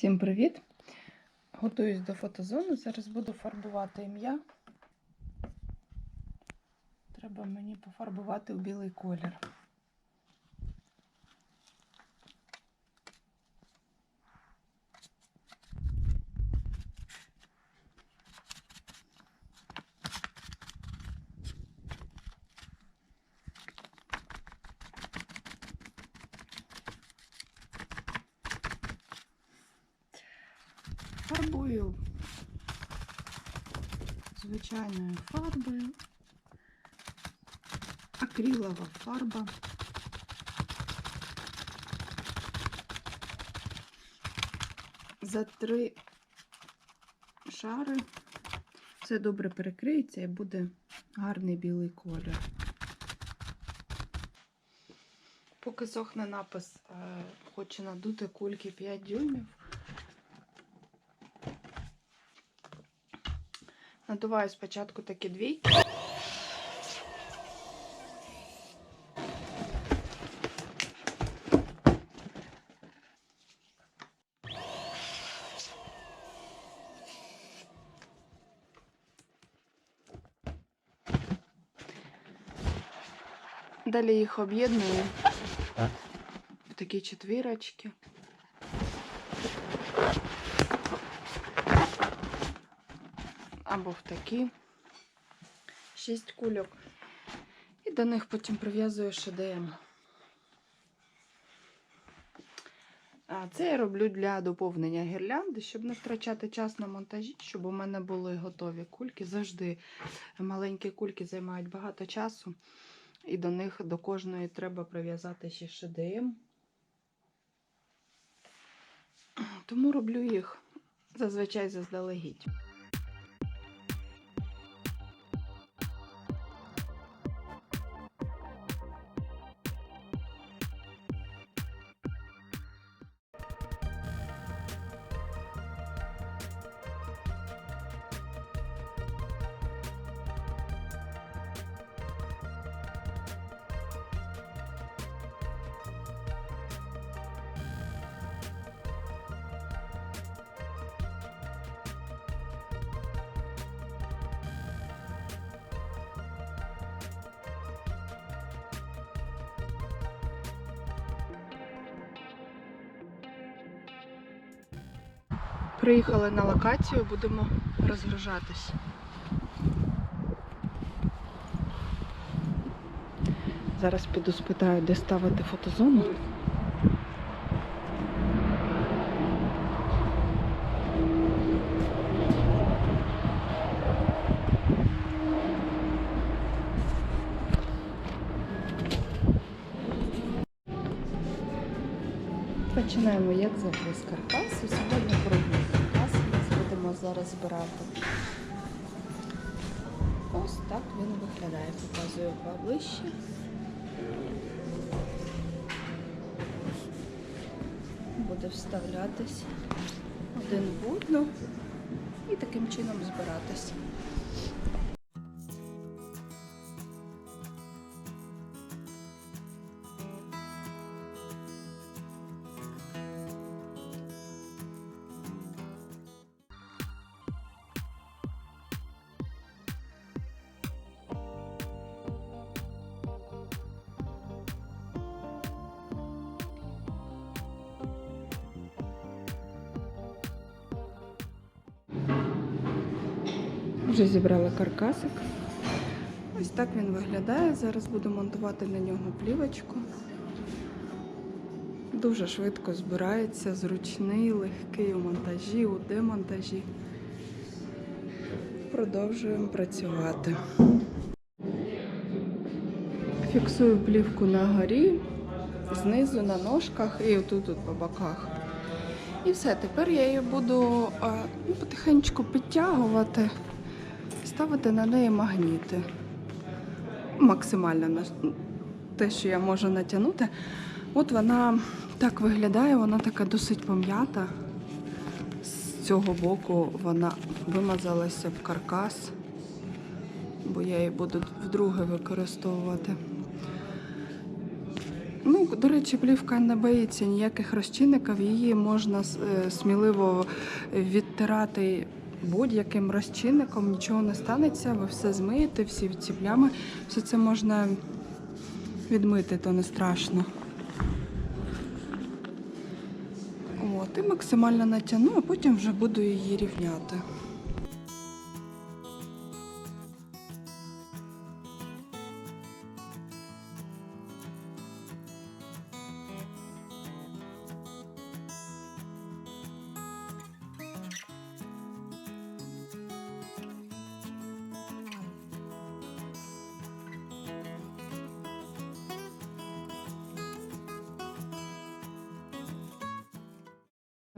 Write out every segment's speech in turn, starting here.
Всім привіт! Готуюсь до фотозони. Зараз буду фарбувати ім'я. Треба мені пофарбувати у білий колір. Фарбую звичайною фарбою. Акрилова фарба. За три шари все добре перекриється і буде гарний білий колір. Поки сохне напис, е, хочу надути кульки 5 дюймів. Надуваю спочатку такі двійки. Далі їх об'єдную в такі четвірочки. Або в такі шість кульок. І до них потім прив'язую ШДМ. А це я роблю для доповнення гірлянди, щоб не втрачати час на монтажі, щоб у мене були готові кульки. Завжди маленькі кульки займають багато часу, і до них до кожної треба прив'язати ще ШДМ. Тому роблю їх зазвичай заздалегідь. Приїхали на локацію, будемо розгружатись. Зараз піду спитаю, де ставити фотозону. Починаємо, як завжди, з каркасу. Сьогодні будемо зараз збирати. Ось так він виглядає. Показую поближче. Буде вставлятись один в одну і таким чином збиратись. Вже зібрала каркасик. Ось так він виглядає. Зараз буду монтувати на нього плівочку. Дуже швидко збирається, зручний, легкий у монтажі, у демонтажі. Продовжуємо працювати. Фіксую плівку на горі, знизу на ножках і отут тут по боках. І все, тепер я її буду ну, потихеньку підтягувати, ставити на неї магніти. Максимально на те, що я можу натягнути. От вона так виглядає, вона така досить пом'ята. З цього боку вона вимазалася в каркас, бо я її буду вдруге використовувати. Ну, до речі, плівка не боїться ніяких розчинників. Її можна е, сміливо відтирати будь-яким розчинником, нічого не станеться, ви все змиєте, всі ці плями, все це можна відмити, то не страшно. От, і максимально натягну, а потім вже буду її рівняти.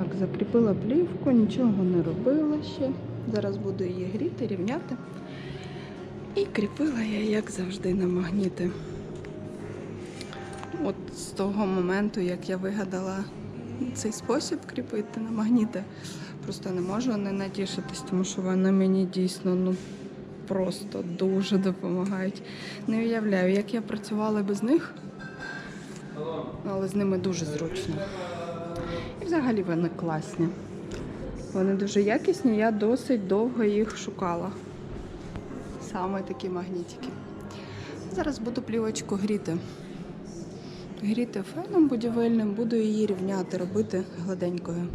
Так, закріпила плівку, нічого не робила ще. Зараз буду її гріти, рівняти. І кріпила я, як завжди, на магніти. От з того моменту, як я вигадала цей спосіб кріпити на магніти, просто не можу не натішитись, тому що вони мені дійсно ну, просто дуже допомагають. Не уявляю, як я працювала без них, але з ними дуже зручно. Взагалі вони класні. Вони дуже якісні, я досить довго їх шукала. Саме такі магнітики. Зараз буду плівочку гріти. Гріти феном будівельним, буду її рівняти, робити гладенькою.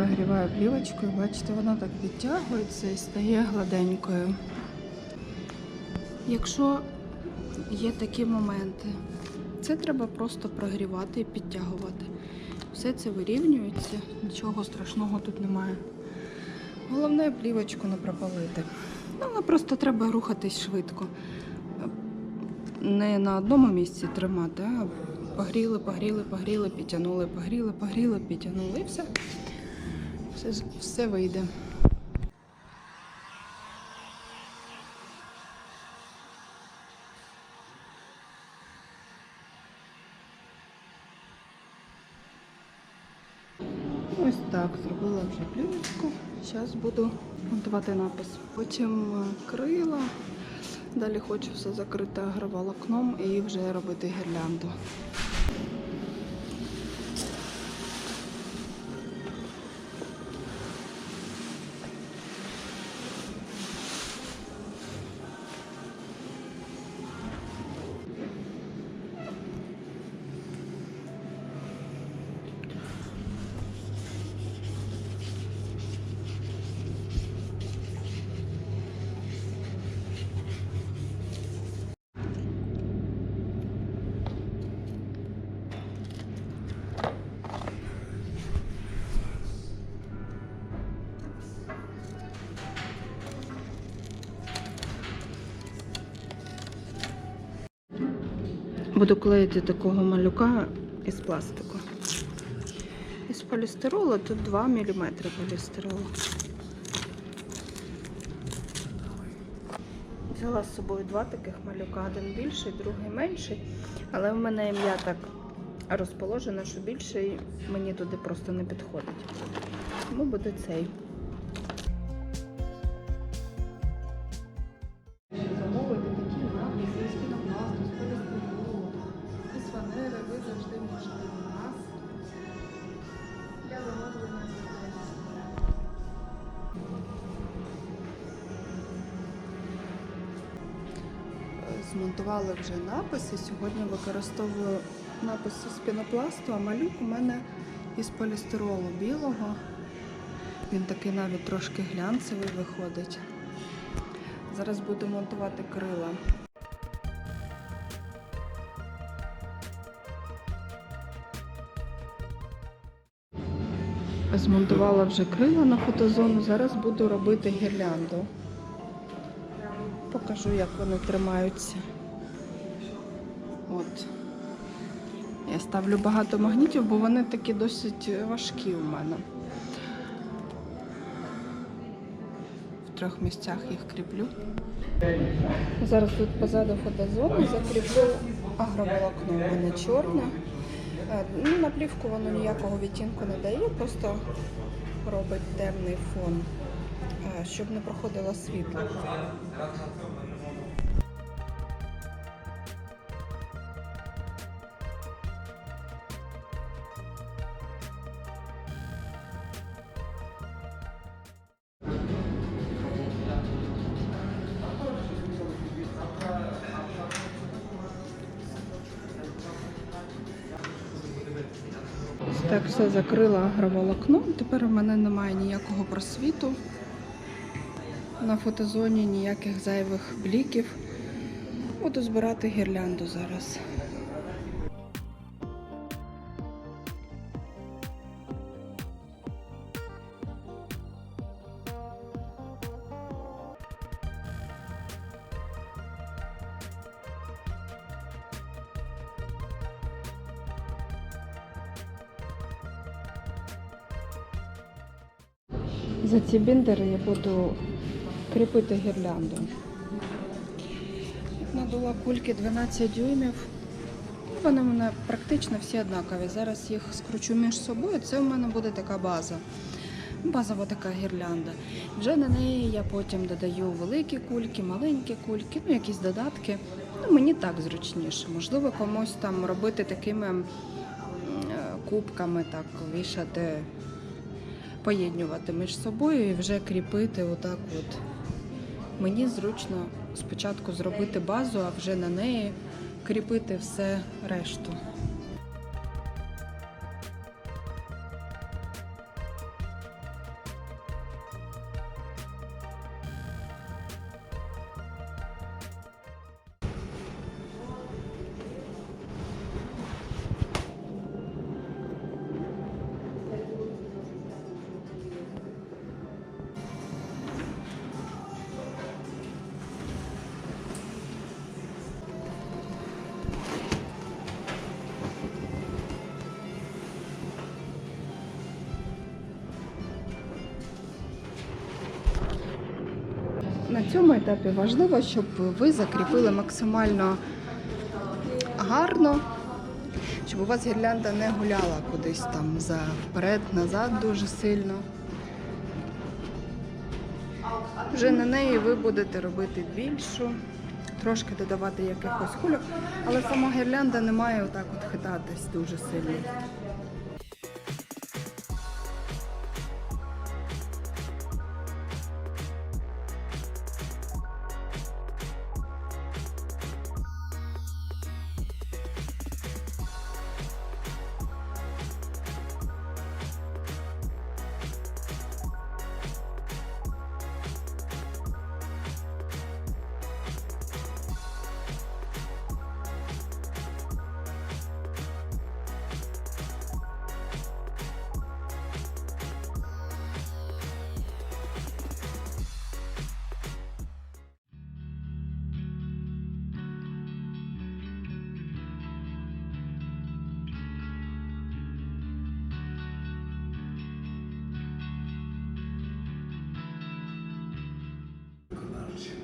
Прогріваю плівочкою, бачите, вона так підтягується і стає гладенькою. Якщо є такі моменти, це треба просто прогрівати і підтягувати. Все це вирівнюється, нічого страшного тут немає. Головне плівочку не пропалити. Ну, але просто треба рухатись швидко. Не на одному місці тримати, а погріли, погріли, погріли, підтягнули, погріли, погріли, підтягнули і все. Все, все вийде. Ось так, зробила вже плівочку. Зараз буду монтувати напис. Потім е, крила. Далі хочу все закрити агроволокном і вже робити гірлянду. Буду клеїти такого малюка із пластику. Із полістиролу тут 2 мм полістиролу. Взяла з собою два таких малюка, один більший, другий менший. Але в мене ім'я так розположено, що більший мені туди просто не підходить. Тому буде цей. Змонтували вже написи. Сьогодні використовую написи з пінопласту, а малюк у мене із полістиролу білого. Він такий навіть трошки глянцевий виходить. Зараз буду монтувати крила. Змонтувала вже крила на фотозону, зараз буду робити гірлянду. Покажу, як вони тримаються. Ставлю багато магнітів, бо вони такі досить важкі у мене. В трьох місцях їх кріплю. Зараз тут позаду фотозони закріплю агроволокно мене чорне. Е, Ну, на плівку воно ніякого відтінку не дає, просто робить темний фон, е, щоб не проходило світло. Так, все закрила агроволокно. Тепер у мене немає ніякого просвіту. На фотозоні ніяких зайвих бліків. Буду збирати гірлянду зараз. За ці біндери я буду кріпити гірлянду. Надула кульки 12 дюймів. Вони в мене практично всі однакові. Зараз їх скручу між собою. Це у мене буде така база. Базова така гірлянда. Вже на неї я потім додаю великі кульки, маленькі кульки, ну якісь додатки. Ну, мені так зручніше. Можливо, комусь там робити такими е, кубками, так вішати поєднювати між собою і вже кріпити отак от. Мені зручно спочатку зробити базу, а вже на неї кріпити все решту. На цьому етапі важливо, щоб ви закріпили максимально гарно, щоб у вас гірлянда не гуляла кудись там за вперед, назад дуже сильно. Вже на неї ви будете робити більшу, трошки додавати якихось кульок, але сама гірлянда не має отак от хитатись дуже сильно.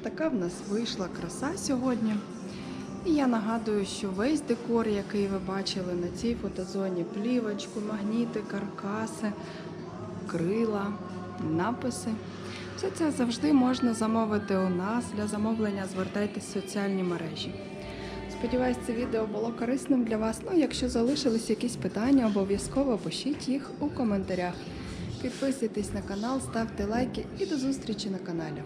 Така в нас вийшла краса сьогодні. І я нагадую, що весь декор, який ви бачили на цій фотозоні, плівочку, магніти, каркаси, крила, написи. Все це завжди можна замовити у нас. Для замовлення звертайтесь в соціальні мережі. Сподіваюсь, це відео було корисним для вас. Ну, якщо залишились якісь питання, обов'язково пишіть їх у коментарях. Підписуйтесь на канал, ставте лайки і до зустрічі на каналі.